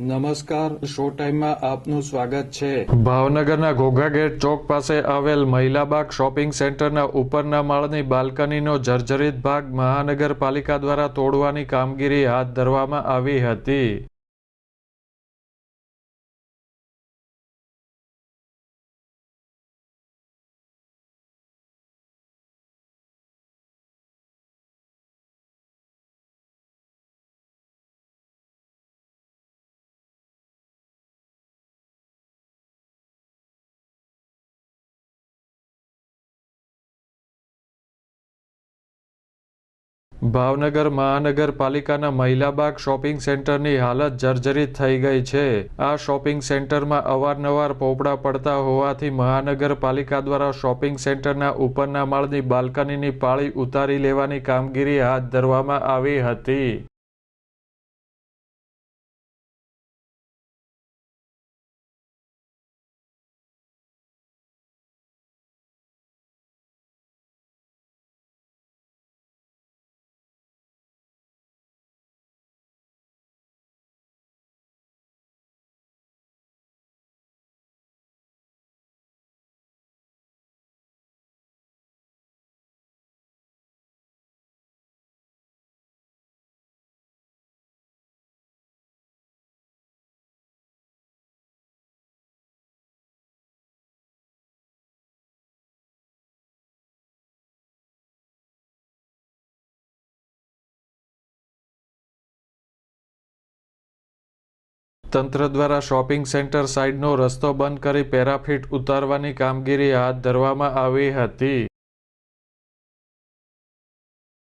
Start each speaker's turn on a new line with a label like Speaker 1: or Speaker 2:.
Speaker 1: નમસ્કાર શો ટાઈમમાં આપનું સ્વાગત છે.
Speaker 2: ભાવનગરના ઘોઘા ગેટ ચોક પાસે આવેલ મહિલાબાગ શોપિંગ સેન્ટરના ઉપરના માળની બાલ્કનીનો જર્જરિત ભાગ મહાનગરપાલિકા દ્વારા તોડવાની કામગીરી હાથ ધરવામાં આવી હતી. ભાવનગર મહાનગરપાલિકાના મહિલાબાગ શોપિંગ સેન્ટરની હાલત જર્જરિત થઈ ગઈ છે. આ શોપિંગ સેન્ટરમાં અવારનવાર પોપડા પડતા હોવાથી મહાનગરપાલિકા દ્વારા શોપિંગ સેન્ટરના ઉપરના માળની બાલ્કનીની પાળી ઉતારી લેવાની કામગીરી હાથ ધરવામાં આવી હતી. તંત્ર દ્વારા શોપિંગ સેન્ટર સાઇડનો રસ્તો બંધ કરી પેરાફિટ ઉતારવાની કામગીરી હાથ ધરવામાં આવી હતી.